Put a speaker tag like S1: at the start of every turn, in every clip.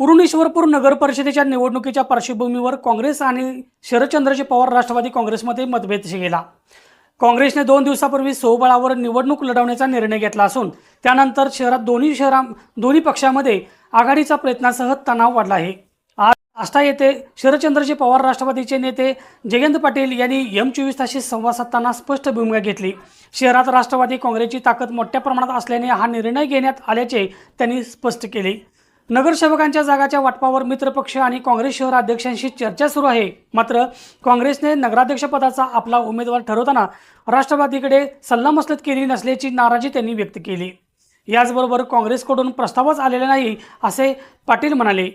S1: पुरुणेश्वरपूर नगर परिषदेच्या निवडणुकीच्या पार्श्वभूमीवर काँग्रेस आणि शरदचंद्रजी पवार राष्ट्रवादी काँग्रेसमध्ये मतभेद गेला काँग्रेसने दोन दिवसापूर्वी सोबळावर निवडणूक लढवण्याचा निर्णय घेतला असून त्यानंतर शहरात दोन्ही शहरा दोन्ही पक्षामध्ये आघाडीचा प्रयत्नासह तणाव वाढला आहे. आज आष्टा येथे शरदचंद्रजी पवार राष्ट्रवादीचे नेते जयंत पाटील यांनी एम चोवीस ताशी संवाद साधताना स्पष्ट भूमिका घेतली. शहरात राष्ट्रवादी काँग्रेसची ताकद मोठ्या प्रमाणात असल्याने हा निर्णय घेण्यात आल्याचे त्यांनी स्पष्ट केले. नगरसेवकांच्या जागाच्या वाटपावर मित्रपक्ष आणि काँग्रेस शहर अध्यक्षांशी चर्चा सुरू आहे. मात्र काँग्रेसने नगराध्यक्षपदाचा आपला उमेदवार ठरवताना राष्ट्रवादीकडे सल्लामसलत केली नसल्याची नाराजी त्यांनी व्यक्त केली. याचबरोबर काँग्रेसकडून प्रस्तावच आलेला नाही असे पाटील म्हणाले.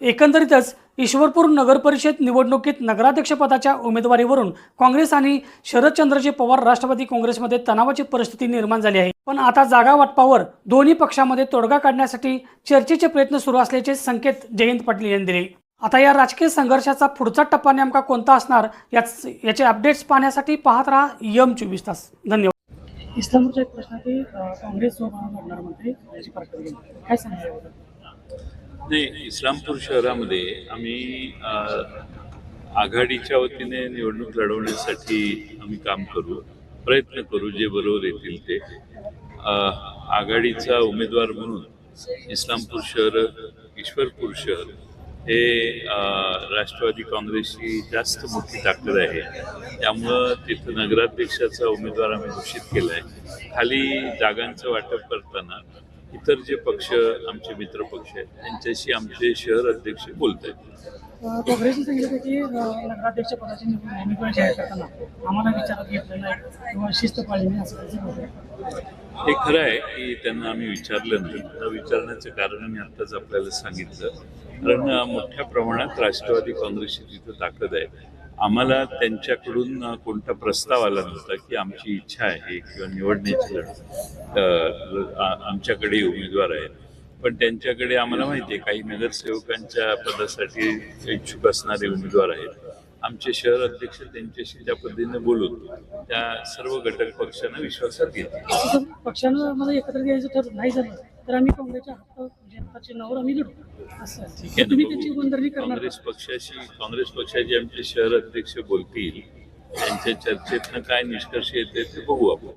S1: एकंदरीतच ईश्वरपूर नगरपरिषद निवडणुकीत नगराध्यक्षपदाच्या उमेदवारीवरून काँग्रेस आणि शरदचंद्रजी पवार राष्ट्रवादी काँग्रेसमध्ये तणावाची परिस्थिती निर्माण झाली आहे. पण आता जागा वाटपावर दोन्ही पक्षामध्ये तोडगा काढण्यासाठी चर्चेचे प्रयत्न सुरू असल्याचे संकेत जयंत पाटील यांनी दिले. आता या राजकीय संघर्षाचा पुढचा टप्पा नेमका कोणता असणार याच याचे अपडेट्स पाहण्यासाठी पाहत राहा यम चोवीस तास. धन्यवाद. इस्लामपूरचा एक प्रश्न की काँग्रेस लढणार म्हणते काय सांगायला
S2: नाही इस्लामपूर शहरामध्ये आम्ही आघाडीच्या वतीने निवडणूक लढवण्यासाठी आम्ही काम करू प्रयत्न करू जे बरोबर येतील ते. आघाडीचा उमेदवार म्हणून इस्लामपूर शहर ईश्वरपूर शहर हे राष्ट्रवादी काँग्रेसची जास्त मोठी ताकद आहे. त्यामुळं तिथं नगराध्यक्षाचा उमेदवार आम्ही घोषित केला आहे खाली जागांचं वाटप करताना इतर जे पक्ष आमचे मित्र पक्ष आहेत त्यांच्याशी आमचे शहर अध्यक्ष बोलत आहेत
S1: काँग्रेसने सांगितलं की नगराध्यक्ष पदाची निवडणूक उमेदवार जाहीर करताना आम्हाला विचारात घेतलं नाही किंवा शिस्त पाळली नाही असं त्यांचं म्हणणं आहे.
S2: हे खरं आहे की त्यांना आम्ही विचारलं नाही. विचारण्याचं कारण मी आत्ताच आपल्याला सांगितलं. कारण मोठ्या प्रमाणात राष्ट्रवादी काँग्रेसची तिथं ताकद आहे. आम्हाला त्यांच्याकडून कोणता प्रस्ताव आला नव्हता की आमची इच्छा आहे किंवा निवडण्याची लढत. आमच्याकडे उमेदवार आहेत. पण त्यांच्याकडे आम्हाला माहिती आहे काही नगरसेवकांच्या पदासाठी इच्छुक असणारे उमेदवार आहेत. आमचे शहर अध्यक्ष त्यांच्याशी त्या पद्धतीने बोलून त्या सर्व घटक पक्षांना विश्वासात घेतले.
S1: पक्षानं मला एकत्र घ्यायचं ठर नाही झालं तर आम्ही काँग्रेसच्या म्हणजे हाताच्या चिन्हावर आम्ही लढू असं
S2: ठीक
S1: तर
S2: आहे
S1: तुम्ही त्यांची. गुंतरणी करणार?
S2: काँग्रेस पक्षाशी काँग्रेस पक्षाचे आमचे शहर अध्यक्ष बोलतील त्यांच्या चर्चेतनं काय निष्कर्ष येते ते बघू आपण